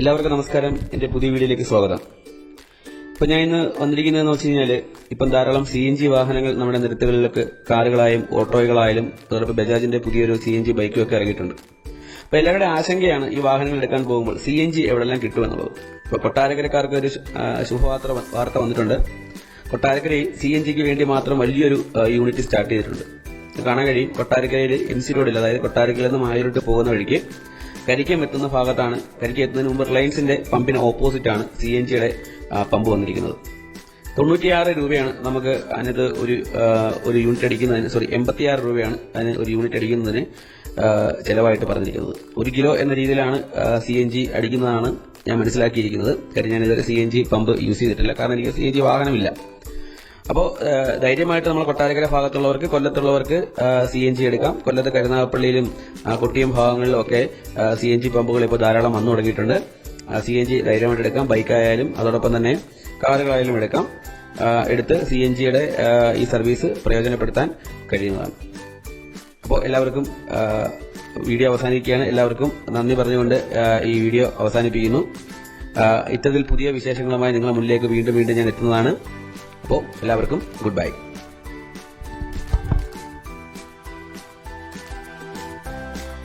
എല്ലാവർക്കും നമസ്കാരം. എന്റെ പുതിയ വീഡിയോയിലേക്ക് സ്വാഗതം. ഇപ്പൊ ഞാൻ ഇന്ന് വന്നിരിക്കുന്നതെന്ന് വെച്ച് കഴിഞ്ഞാൽ ഇപ്പം ധാരാളം സി എൻ ജി വാഹനങ്ങൾ നമ്മുടെ നിരത്തുകളിലൊക്കെ കാറുകളായാലും ഓട്ടോകളായാലും അതോടൊപ്പം ബജാജിന്റെ പുതിയൊരു സി എൻ ജി ബൈക്കും ഒക്കെ ഇറങ്ങിയിട്ടുണ്ട്. അപ്പൊ എല്ലാവരുടെ ആശങ്കയാണ് ഈ വാഹനങ്ങൾ എടുക്കാൻ പോകുമ്പോൾ സി എൻ ജി എവിടെല്ലാം കിട്ടുമെന്നുള്ളത്. ഇപ്പൊ കൊട്ടാരക്കരക്കാർക്ക് ഒരു ശുഭവാർത്ത വാർത്ത വന്നിട്ടുണ്ട്. കൊട്ടാരക്കരയിൽ സി എൻ ജിക്ക് വേണ്ടി മാത്രം വലിയൊരു യൂണിറ്റ് സ്റ്റാർട്ട് ചെയ്തിട്ടുണ്ട്. കാണാൻ കഴിയും. കൊട്ടാരക്കരയിൽ എം സി റോഡിൽ അതായത് കൊട്ടാരക്കരയിൽ നിന്ന് മായൂരോട്ട് പോകുന്ന വഴിക്ക് കരിക്കം എത്തുന്ന ഭാഗത്താണ് കരിക്കം എത്തുന്നതിന് മുമ്പ് റിലയൻസിന്റെ പമ്പിന് ഓപ്പോസിറ്റ് ആണ് സി എൻ ജിയുടെ പമ്പ് വന്നിരിക്കുന്നത്. തൊണ്ണൂറ്റിയാറ് രൂപയാണ് നമുക്ക് അതിനകത്ത് ഒരു ഒരു യൂണിറ്റ് അടിക്കുന്നതിന് സോറി എൺപത്തിയാറ് രൂപയാണ് അതിന് ഒരു യൂണിറ്റ് അടിക്കുന്നതിന് ചിലവായിട്ട് പറഞ്ഞിരിക്കുന്നത്. ഒരു കിലോ എന്ന രീതിയിലാണ് സി എൻ ജി അടിക്കുന്നതാണ് ഞാൻ മനസ്സിലാക്കിയിരിക്കുന്നത്. കാര്യം ഞാൻ ഇതുവരെ C N G pump use ചെയ്തിട്ടില്ല. കാരണം എനിക്ക് സി എൻ ജി വാഹനമില്ല. അപ്പോൾ ധൈര്യമായിട്ട് നമ്മൾ കൊട്ടാരക്കര ഭാഗത്തുള്ളവർക്ക് കൊല്ലത്തുള്ളവർക്ക് സി എൻ ജി എടുക്കാം. കൊല്ലത്ത് കരുനാഗപ്പള്ളിയിലും കുട്ടിയും ഭാഗങ്ങളിലും ഒക്കെ സി എൻ ജി പമ്പുകൾ ഇപ്പോൾ ധാരാളം വന്നു തുടങ്ങിയിട്ടുണ്ട്. സി എൻ ജി ധൈര്യമായിട്ട് എടുക്കാം. ബൈക്കായാലും അതോടൊപ്പം തന്നെ കാറുകളായാലും എടുക്കാം. എടുത്ത് സി എൻ ജിയുടെ ഈ സർവീസ് പ്രയോജനപ്പെടുത്താൻ കഴിയുന്നതാണ്. അപ്പോൾ എല്ലാവർക്കും വീഡിയോ അവസാനിക്കുകയാണ്. എല്ലാവർക്കും നന്ദി പറഞ്ഞുകൊണ്ട് ഈ വീഡിയോ അവസാനിപ്പിക്കുന്നു. ഇത്തരത്തിൽ പുതിയ വിശേഷങ്ങളുമായി നിങ്ങളുടെ മുന്നിലേക്ക് വീണ്ടും വീണ്ടും ഞാൻ എത്തുന്നതാണ്. അപ്പോൾ എല്ലാവർക്കും ഗുഡ് ബൈ